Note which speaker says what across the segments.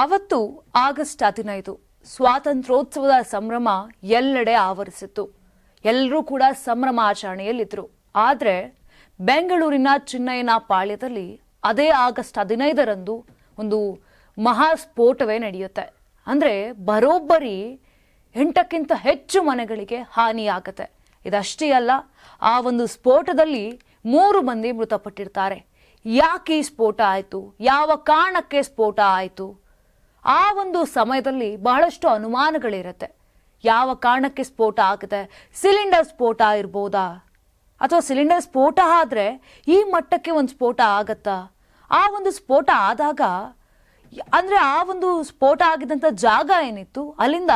Speaker 1: ಅವತ್ತು ಆಗಸ್ಟ್ ಹದಿನೈದು ಸ್ವಾತಂತ್ರ್ಯೋತ್ಸವದ ಸಂಭ್ರಮ ಎಲ್ಲೆಡೆ ಆವರಿಸಿತ್ತು. ಎಲ್ಲರೂ ಕೂಡ ಸಂಭ್ರಮ ಆಚರಣೆಯಲ್ಲಿದ್ದರು ಆದರೆ ಬೆಂಗಳೂರಿನ ಚಿನ್ನಯ್ಯನ ಪಾಳ್ಯದಲ್ಲಿ ಅದೇ ಆಗಸ್ಟ್ ಹದಿನೈದರಂದು ಒಂದು ಮಹಾ ಸ್ಫೋಟವೇ ನಡೆಯುತ್ತೆ. ಅಂದರೆ ಬರೋಬ್ಬರಿ ಎಂಟಕ್ಕಿಂತ ಹೆಚ್ಚು ಮನೆಗಳಿಗೆ ಹಾನಿಯಾಗತ್ತೆ. ಇದಷ್ಟೇ ಅಲ್ಲ, ಆ ಒಂದು ಸ್ಫೋಟದಲ್ಲಿ ಮೂರು ಮಂದಿ ಮೃತಪಟ್ಟಿರ್ತಾರೆ. ಯಾಕೆ ಈ ಸ್ಫೋಟ ಆಯಿತು? ಯಾವ ಕಾರಣಕ್ಕೆ ಸ್ಫೋಟ ಆಯಿತು? ಆ ಒಂದು ಸಮಯದಲ್ಲಿ ಬಹಳಷ್ಟು ಅನುಮಾನಗಳಿರುತ್ತೆ. ಯಾವ ಕಾರಣಕ್ಕೆ ಸ್ಫೋಟ ಆಗುತ್ತೆ? ಸಿಲಿಂಡರ್ ಸ್ಫೋಟ ಇರ್ಬೋದಾ? ಅಥವಾ ಸಿಲಿಂಡರ್ ಸ್ಫೋಟ ಆದರೆ ಈ ಮಟ್ಟಕ್ಕೆ ಒಂದು ಸ್ಫೋಟ ಆಗತ್ತಾ? ಆ ಒಂದು ಸ್ಫೋಟ ಆದಾಗ ಅಂದರೆ ಆ ಒಂದು ಸ್ಫೋಟ ಆಗಿದ್ದಂಥ ಜಾಗ ಏನಿತ್ತು? ಅಲ್ಲಿಂದ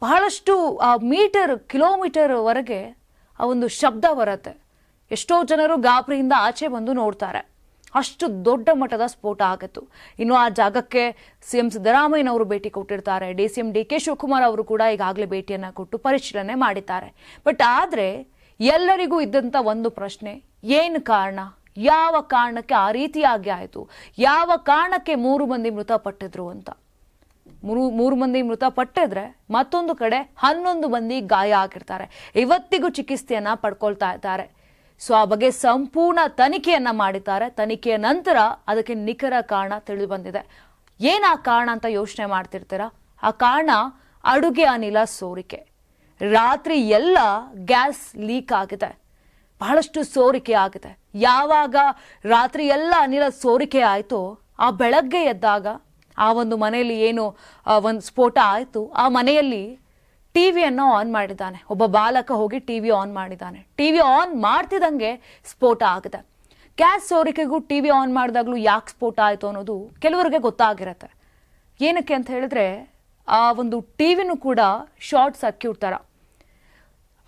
Speaker 1: ಬಹಳಷ್ಟು, ಆ, ಮೀಟರ್ ಕಿಲೋಮೀಟರ್ವರೆಗೆ ಆ ಒಂದು ಶಬ್ದ ಬರುತ್ತೆ. ಎಷ್ಟೋ ಜನರು ಗಾಬರಿಯಿಂದ ಆಚೆ ಬಂದು ನೋಡ್ತಾರೆ. ಅಷ್ಟು ದೊಡ್ಡ ಮಟ್ಟದ ಸ್ಫೋಟ ಆಗಿತ್ತು. ಇನ್ನು ಆ ಜಾಗಕ್ಕೆ ಸಿ ಎಂ ಸಿದ್ದರಾಮಯ್ಯನವರು ಭೇಟಿ ಕೊಟ್ಟಿರ್ತಾರೆ. D C M D K Shivakumar ಅವರು ಕೂಡ ಈಗಾಗಲೇ ಭೇಟಿಯನ್ನು ಕೊಟ್ಟು ಪರಿಶೀಲನೆ ಮಾಡಿದ್ದಾರೆ. ಬಟ್ ಆದರೆ ಎಲ್ಲರಿಗೂ ಇದ್ದಂಥ ಒಂದು ಪ್ರಶ್ನೆ, ಏನು ಕಾರಣ? ಯಾವ ಕಾರಣಕ್ಕೆ ಆ ರೀತಿಯಾಗಿ ಆಯಿತು? ಯಾವ ಕಾರಣಕ್ಕೆ ಮೂರು ಮಂದಿ ಮೃತಪಟ್ಟಿದ್ರು ಅಂತ? ಮೂರು ಮೂರು ಮಂದಿ ಮೃತಪಟ್ಟಿದ್ರೆ ಮತ್ತೊಂದು ಕಡೆ ಹನ್ನೊಂದು ಮಂದಿ ಗಾಯ ಆಗಿರ್ತಾರೆ. ಇವತ್ತಿಗೂ ಚಿಕಿತ್ಸೆಯನ್ನು ಪಡ್ಕೊಳ್ತಾ ಇದ್ದಾರೆ. ಸೊ ಆ ಬಗ್ಗೆ ಸಂಪೂರ್ಣ ತನಿಖೆಯನ್ನ ಮಾಡಿದ್ದಾರೆ. ತನಿಖೆಯ ನಂತರ ಅದಕ್ಕೆ ನಿಖರ ಕಾರಣ ತಿಳಿದು ಬಂದಿದೆ ಏನ ಕಾರಣ ಅಂತ ಯೋಚನೆ ಮಾಡ್ತಿರ್ತೀರಾ? ಆ ಕಾರಣ ಅಡುಗೆ ಅನಿಲ ಸೋರಿಕೆ. ರಾತ್ರಿ ಎಲ್ಲ ಗ್ಯಾಸ್ ಲೀಕ್ ಆಗಿದೆ. ಬಹಳಷ್ಟು ಸೋರಿಕೆ ಆಗಿದೆ. ಯಾವಾಗ ರಾತ್ರಿ ಎಲ್ಲ ಅನಿಲ ಸೋರಿಕೆ ಆಯಿತು, ಆ ಬೆಳಗ್ಗೆ ಎದ್ದಾಗ ಆ ಒಂದು ಮನೆಯಲ್ಲಿ ಏನು ಒಂದು ಸ್ಫೋಟ ಆಯಿತು. ಆ ಮನೆಯಲ್ಲಿ ಟಿವಿಯನ್ನು ಆನ್ ಮಾಡಿದ್ದಾನೆ. ಒಬ್ಬ ಬಾಲಕ ಹೋಗಿ ಟಿವಿ ಆನ್ ಮಾಡಿದ್ದಾನೆ. ಟಿವಿ ಆನ್ ಮಾಡ್ತಿದ್ದಂಗೆ ಸ್ಫೋಟ ಆಗಿದೆ. ಗ್ಯಾಸ್ ಸೋರಿಕೆಗೂ ಟಿವಿ ಆನ್ ಮಾಡಿದಾಗಲೂ ಯಾಕೆ ಸ್ಫೋಟ ಆಯಿತು ಅನ್ನೋದು ಕೆಲವರಿಗೆ ಗೊತ್ತಾಗಿರತ್ತೆ. ಏನಕ್ಕೆ ಅಂತ ಹೇಳಿದ್ರೆ, ಆ ಒಂದು ಟಿವಿನೂ ಕೂಡ ಶಾರ್ಟ್ ಸರ್ಕ್ಯೂಟ್ ಥರ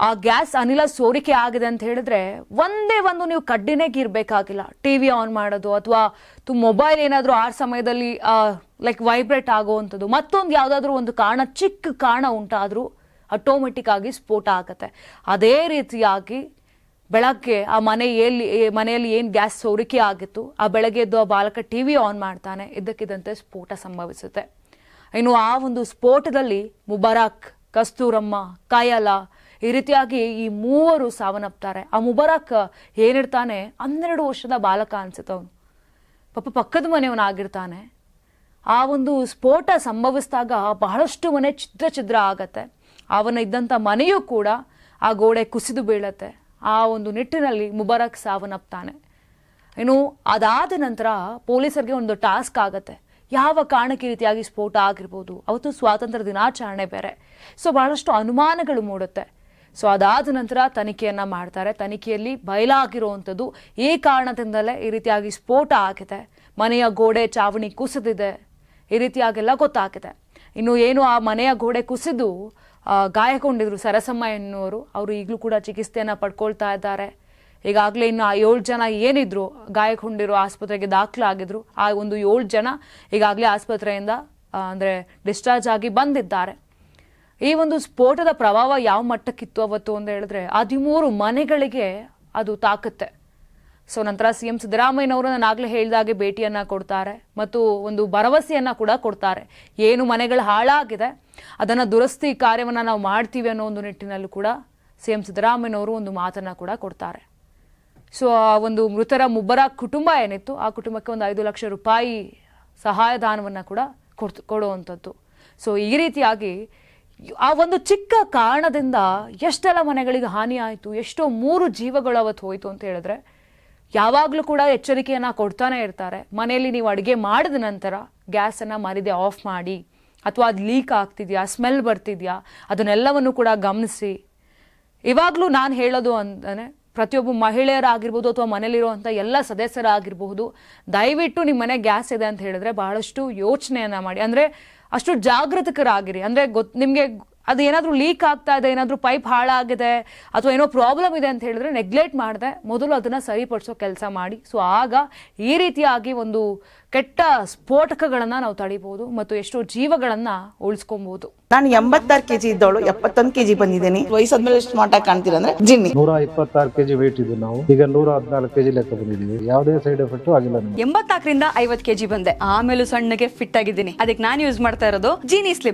Speaker 1: ಆ ಗ್ಯಾಸ್ ಅನಿಲ ಸೋರಿಕೆ ಆಗಿದೆ ಅಂತ ಹೇಳಿದ್ರೆ ಒಂದೇ ಒಂದು ನೀವು ಕಡ್ಡಿನೇ ಇರಬೇಕಾಗಿಲ್ಲ ಟಿ ವಿ ಆನ್ ಮಾಡೋದು ಅಥವಾ ತು ಮೊಬೈಲ್ ಏನಾದರೂ ಆ ಸಮಯದಲ್ಲಿ ಲೈಕ್ ವೈಬ್ರೇಟ್ ಆಗುವಂಥದ್ದು. ಮತ್ತೊಂದು ಯಾವುದಾದ್ರೂ ಒಂದು ಕಾರಣ, ಚಿಕ್ಕ ಕಾರಣ ಉಂಟಾದರೂ ಆಟೋಮೆಟಿಕ್ ಆಗಿ ಸ್ಫೋಟ ಆಗುತ್ತೆ. ಅದೇ ರೀತಿಯಾಗಿ ಬೆಳಗ್ಗೆ ಆ ಮನೆ ಎಲ್ಲಿ ಮನೆಯಲ್ಲಿ ಏನು ಗ್ಯಾಸ್ ಸೋರಿಕೆ ಆಗಿತ್ತು, ಆ ಬೆಳಗ್ಗೆ ಎದ್ದು ಆ ಬಾಲಕ ಟಿ ವಿ ಆನ್ ಮಾಡ್ತಾನೆ, ಇದ್ದಕ್ಕಿದ್ದಂತೆ ಸ್ಫೋಟ ಸಂಭವಿಸುತ್ತೆ. ಇನ್ನು ಆ ಒಂದು ಸ್ಫೋಟದಲ್ಲಿ ಮುಬಾರಕ್, ಕಸ್ತೂರಮ್ಮ, ಕಾಯಲ ಈ ರೀತಿಯಾಗಿ ಈ ಮೂವರು ಸಾವನ್ನಪ್ತಾರೆ. ಆ ಮುಬಾರಕ್ ಏನಿರ್ತಾನೆ, ಹನ್ನೆರಡು ವರ್ಷದ ಬಾಲಕ ಅನ್ಸುತ್ತೆ ಅವನು. ಪಾಪ ಪಕ್ಕದ ಮನೆಯವನಾಗಿರ್ತಾನೆ ಆ ಒಂದು ಸ್ಫೋಟ ಸಂಭವಿಸಿದಾಗ ಬಹಳಷ್ಟು ಮನೆ ಛಿದ್ರ ಛಿದ್ರ ಆಗತ್ತೆ. ಅವನ ಇದ್ದಂಥ ಮನೆಯೂ ಕೂಡ ಆ ಗೋಡೆ ಕುಸಿದು ಬೀಳತ್ತೆ. ಆ ಒಂದು ನಿಟ್ಟಿನಲ್ಲಿ ಮುಬಾರಕ್ ಸಾವನ್ನಪ್ತಾನೆ. ಇನ್ನು ಅದಾದ ನಂತರ ಪೊಲೀಸರಿಗೆ ಒಂದು ಟಾಸ್ಕ್ ಆಗತ್ತೆ. ಯಾವ ಕಾರಣಕ್ಕೆ ರೀತಿಯಾಗಿ ಸ್ಫೋಟ ಆಗಿರ್ಬೋದು? ಅವತ್ತು ಸ್ವಾತಂತ್ರ್ಯ ದಿನಾಚರಣೆ ಬೇರೆ. ಸೊ ಬಹಳಷ್ಟು ಅನುಮಾನಗಳು ಮೂಡುತ್ತೆ. ಸೊ ಅದಾದ ನಂತರ ತನಿಖೆಯನ್ನು ಮಾಡ್ತಾರೆ. ತನಿಖೆಯಲ್ಲಿ ಬಯಲಾಗಿರುವಂಥದ್ದು ಈ ಕಾರಣದಿಂದಲೇ ಈ ರೀತಿಯಾಗಿ ಸ್ಫೋಟ ಆಗಿದೆ. ಮನೆಯ ಗೋಡೆ ಚಾವಣಿ ಕುಸಿದಿದೆ. ಈ ರೀತಿಯಾಗೆಲ್ಲ ಗೊತ್ತಾಗಿದೆ. ಇನ್ನು ಏನು ಆ ಮನೆಯ ಗೋಡೆ ಕುಸಿದು ಗಾಯಗೊಂಡಿದ್ರು ಸರಸಮ್ಮ ಎನ್ನುವರು. ಅವರು ಈಗಲೂ ಕೂಡ ಚಿಕಿತ್ಸೆಯನ್ನು ಪಡ್ಕೊಳ್ತಾ ಇದ್ದಾರೆ. ಈಗಾಗಲೇ ಇನ್ನು ಆ ಏಳು ಜನ ಏನಿದ್ರು, ಗಾಯಗೊಂಡಿರೋ ಆಸ್ಪತ್ರೆಗೆ ದಾಖಲಾಗಿದ್ರು. ಆ ಒಂದು ಏಳು ಜನ ಈಗಾಗಲೇ ಆಸ್ಪತ್ರೆಯಿಂದ ಅಂದ್ರೆ ಡಿಸ್ಚಾರ್ಜ್ ಆಗಿ ಬಂದಿದ್ದಾರೆ. ಈ ಒಂದು ಸ್ಫೋಟದ ಪ್ರಭಾವ ಯಾವ ಮಟ್ಟಕ್ಕಿತ್ತು ಅವತ್ತು ಅಂತ ಹೇಳಿದ್ರೆ, ಹದಿಮೂರು ಮನೆಗಳಿಗೆ ಅದು ತಾಕತ್ತೆ. ಸೊ ನಂತರ ಸಿ ಎಂ ಸಿದ್ದರಾಮಯ್ಯನವರು ನಾನು ಆಗಲೇ ಹೇಳಿದಾಗೆ ಭೇಟಿಯನ್ನ ಕೊಡ್ತಾರೆ ಮತ್ತು ಒಂದು ಭರವಸೆಯನ್ನು ಕೂಡ ಕೊಡ್ತಾರೆ. ಏನು ಮನೆಗಳು ಹಾಳಾಗಿದೆ, ಅದನ್ನ ದುರಸ್ತಿ ಕಾರ್ಯವನ್ನ ನಾವು ಮಾಡ್ತೀವಿ ಅನ್ನೋ ಒಂದು ನಿಟ್ಟಿನಲ್ಲೂ ಕೂಡ ಸಿ ಎಂ ಸಿದ್ದರಾಮಯ್ಯನವರು ಒಂದು ಮಾತನ್ನು ಕೂಡ ಕೊಡ್ತಾರೆ. ಸೊ ಆ ಒಂದು ಮೃತರ ಮುಬ್ಬರ ಕುಟುಂಬ ಏನಿತ್ತು, ಆ ಕುಟುಂಬಕ್ಕೆ ಒಂದು ಐದು ಲಕ್ಷ ರೂಪಾಯಿ ಸಹಾಯಧಾನವನ್ನು ಕೂಡ ಕೊಡ್ತು, ಕೊಡುವಂಥದ್ದು. ಸೊ ಈ ರೀತಿಯಾಗಿ ಆ ಒಂದು ಚಿಕ್ಕ ಕಾರಣದಿಂದ ಎಷ್ಟೆಲ್ಲ ಮನೆಗಳಿಗೆ ಹಾನಿ ಆಯಿತು, ಎಷ್ಟೋ ಮೂರು ಜೀವಗಳು ಅವತ್ತು ಹೋಯಿತು ಅಂತ ಹೇಳಿದ್ರೆ ಯಾವಾಗಲೂ ಕೂಡ ಎಚ್ಚರಿಕೆಯನ್ನು ಕೊಡ್ತಾನೆ ಇರ್ತಾರೆ. ಮನೆಯಲ್ಲಿ ನೀವು ಅಡುಗೆ ಮಾಡಿದ ನಂತರ ಗ್ಯಾಸನ್ನು ಮರಿದೆ ಆಫ್ ಮಾಡಿ, ಅಥವಾ ಅದು ಲೀಕ್ ಆಗ್ತಿದೆಯಾ ಸ್ಮೆಲ್ ಬರ್ತಿದೆಯಾ, ಅದನ್ನೆಲ್ಲವನ್ನು ಕೂಡ ಗಮನಿಸಿ. ಇವಾಗಲೂ ನಾನು ಹೇಳೋದು ಅಂತಾನೆ, ಪ್ರತಿಯೊಬ್ಬ ಮಹಿಳೆಯರಾಗಿರ್ಬೋದು ಅಥವಾ ಮನೇಲಿರುವಂಥ ಎಲ್ಲ ಸದಸ್ಯರಾಗಿರಬಹುದು, ದಯವಿಟ್ಟು ನಿಮ್ಮ ಮನೆ ಗ್ಯಾಸ್ ಇದೆ ಅಂತ ಹೇಳಿದ್ರೆ ಬಹಳಷ್ಟು ಯೋಚನೆಯನ್ನು ಮಾಡಿ. ಅಂದರೆ ಅಷ್ಟು ಜಾಗೃತಕರಾಗಿರಿ. ಅಂದರೆ ಗೊತ್ತು ನಿಮಗೆ ಅದು ಏನಾದರೂ ಲೀಕ್ ಆಗ್ತಾ ಇದೆ ಏನಾದರೂ ಪೈಪ್ ಹಾಳಾಗಿದೆ ಅಥವಾ ಏನೋ ಪ್ರಾಬ್ಲಮ್ ಇದೆ ಅಂತ ಹೇಳಿದ್ರೆ ನೆಗ್ಲೆಕ್ಟ್ ಮಾಡಿದೆ. ಮೊದಲು ಅದನ್ನ ಸರಿಪಡಿಸೋ ಕೆಲಸ ಮಾಡಿ. ಸೊ ಆಗ ಈ ರೀತಿಯಾಗಿ ಒಂದು ಕೆಟ್ಟ ಸ್ಫೋಟಕಗಳನ್ನು ನಾವು ತಡಿಬಹುದು ಮತ್ತು ಎಷ್ಟೋ ಜೀವಗಳನ್ನು ಉಳಿಸ್ಕೊಬಹುದು.
Speaker 2: ನಾನು ಎಂಬತ್ತಾರು ಕೆಜಿ ಇದ್ದವಳು ಎಪ್ಪತ್ತೊಂದು ಕೆಜಿ ಬಂದಿದ್ದೀನಿ. ವಯಸ್ಸಾದ್ಮೇಲೆ ಸ್ಮಾರ್ಟ್ ಆಗಿ ಕಾಣ್ತೀರ ಅಂದ್ರೆ ಜಿನ್ನಿ.
Speaker 3: ನೂರ ಇಪ್ಪತ್ತಾರು ಕೆಜಿ ವೇಟ್ ಇದ್ದು ನಾವು. ಈಗ ನೂರ ಹದಿನಾಲ್ಕು ಕೆಜಿ ಲೆಕ್ಕ ಬಂದಿದ್ದೀವಿ. ಯಾವುದೇ ಸೈಡ್ ಎಫೆಕ್ಟ್ ಆಗಿಲ್ಲ
Speaker 4: ಎಂಬತ್ನಾಲ್ಕರಿಂದ ಐವತ್ ಕೆಜಿ ಬಂದೆ. ಆಮೇಲೆ ಸಣ್ಣಗೆ ಫಿಟ್ ಆಗಿದ್ದೀನಿ. ಅದಕ್ಕೆ ನಾನು ಯೂಸ್ ಮಾಡ್ತಾ ಇರೋದು ಜೀನಿ ಸ್ಲಿಮ್